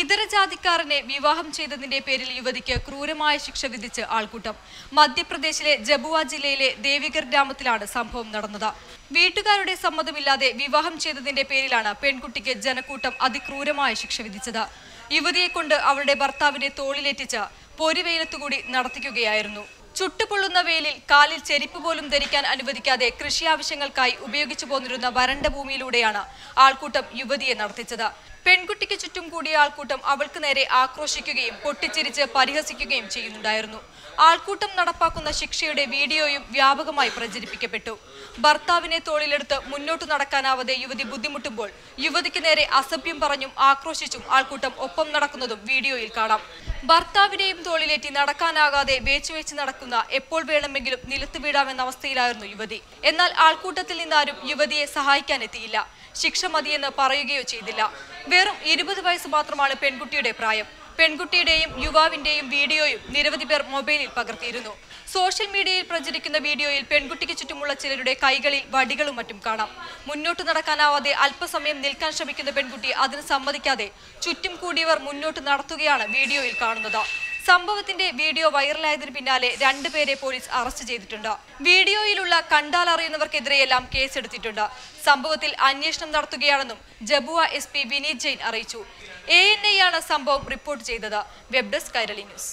ഇതര ജാതിക്കാരനെ വിവാഹം ചെയ്തതിന്റെ പേരിൽ യുവതിക്ക് ക്രൂരമായ ശിക്ഷ വിധിച്ച് ആൾക്കൂട്ടം. മധ്യപ്രദേശിലെ ജബുവ ജില്ലയിലെ ദേവിഗർ ഗ്രാമത്തിലാണ് സംഭവം നടന്നത്. വീട്ടുകാരുടെ സമ്മതമില്ലാതെ വിവാഹം ചെയ്തതിന്റെ പേരിലാണ് പെൺകുട്ടിക്ക് ജനക്കൂട്ടം അതിക്രൂരമായ ശിക്ഷ വിധിച്ചത്. യുവതിയെ കൊണ്ട് അവളുടെ ഭർത്താവിനെ തോളിലേറ്റിച്ച് പൊരിവെയിലത്തുകൂടി നടത്തിക്കുകയായിരുന്നു. ചുട്ടുപൊള്ളുന്ന വെയിലിൽ കാലിൽ ചെരിപ്പ് പോലും ധരിക്കാൻ അനുവദിക്കാതെ കൃഷി ആവശ്യങ്ങൾക്കായി ഉപയോഗിച്ചു പോന്നിരുന്ന വരണ്ട ഭൂമിയിലൂടെയാണ് ആൾക്കൂട്ടം യുവതിയെ നടത്തിച്ചത്. പെൺകുട്ടിക്ക് ചുറ്റും കൂടിയ ആൾക്കൂട്ടം അവൾക്ക് നേരെ ആക്രോശിക്കുകയും പൊട്ടിച്ചിരിച്ച് പരിഹസിക്കുകയും ചെയ്യുന്നുണ്ടായിരുന്നു. ആൾക്കൂട്ടം നടപ്പാക്കുന്ന ശിക്ഷയുടെ വീഡിയോയും വ്യാപകമായി പ്രചരിപ്പിക്കപ്പെട്ടു. ഭർത്താവിനെ തോളിലെടുത്ത് മുന്നോട്ട് നടക്കാനാവാതെ യുവതി ബുദ്ധിമുട്ടുമ്പോൾ യുവതിക്ക് നേരെ അസഭ്യം പറഞ്ഞും ആക്രോശിച്ചും ആൾക്കൂട്ടം ഒപ്പം നടക്കുന്നതും വീഡിയോയിൽ കാണാം. ഭർത്താവിനെയും തോളിലേറ്റി നടക്കാനാകാതെ വേച്ചുവേച്ച് നടക്കുന്ന എപ്പോൾ വേണമെങ്കിലും നിലത്ത് വീഴാമെന്ന അവസ്ഥയിലായിരുന്നു യുവതി. എന്നാൽ ആൾക്കൂട്ടത്തിൽ നിന്നാരും യുവതിയെ സഹായിക്കാനെത്തിയില്ല. ശിക്ഷ മതിയെന്ന് പറയുകയോ ചെയ്തില്ല. വെറും ഇരുപത് വയസ്സ് മാത്രമാണ് പെൺകുട്ടിയുടെ പ്രായം. പെൺകുട്ടിയുടെയും യുവാവിന്റെയും വീഡിയോയും നിരവധി പേർ മൊബൈലിൽ പകർത്തിയിരുന്നു. സോഷ്യൽ മീഡിയയിൽ പ്രചരിക്കുന്ന വീഡിയോയിൽ പെൺകുട്ടിക്ക് ചുറ്റുമുള്ള ചിലരുടെ കൈകളിൽ വടികളും മറ്റും കാണാം. മുന്നോട്ട് നടക്കാനാവാതെ അല്പസമയം നിൽക്കാൻ ശ്രമിക്കുന്ന പെൺകുട്ടി അതിന് സമ്മതിക്കാതെ ചുറ്റും കൂടിയവർ മുന്നോട്ട് നടത്തുകയാണ് വീഡിയോയിൽ കാണുന്നത്. സംഭവത്തിന്റെ വീഡിയോ വൈറലായതിനു പിന്നാലെ രണ്ടുപേരെ പോലീസ് അറസ്റ്റ് ചെയ്തിട്ടുണ്ട്. വീഡിയോയിലുള്ള കണ്ടാൽ അറിയുന്നവർക്കെതിരെയെല്ലാം കേസെടുത്തിട്ടുണ്ട്. സംഭവത്തിൽ അന്വേഷണം നടത്തുകയാണെന്നും ജബുവ എസ് പി വിനീത് ജെയിൻ അറിയിച്ചു. എ എൻ ഐ ആണ് സംഭവം റിപ്പോർട്ട് ചെയ്തത്. Web desk Kairali news.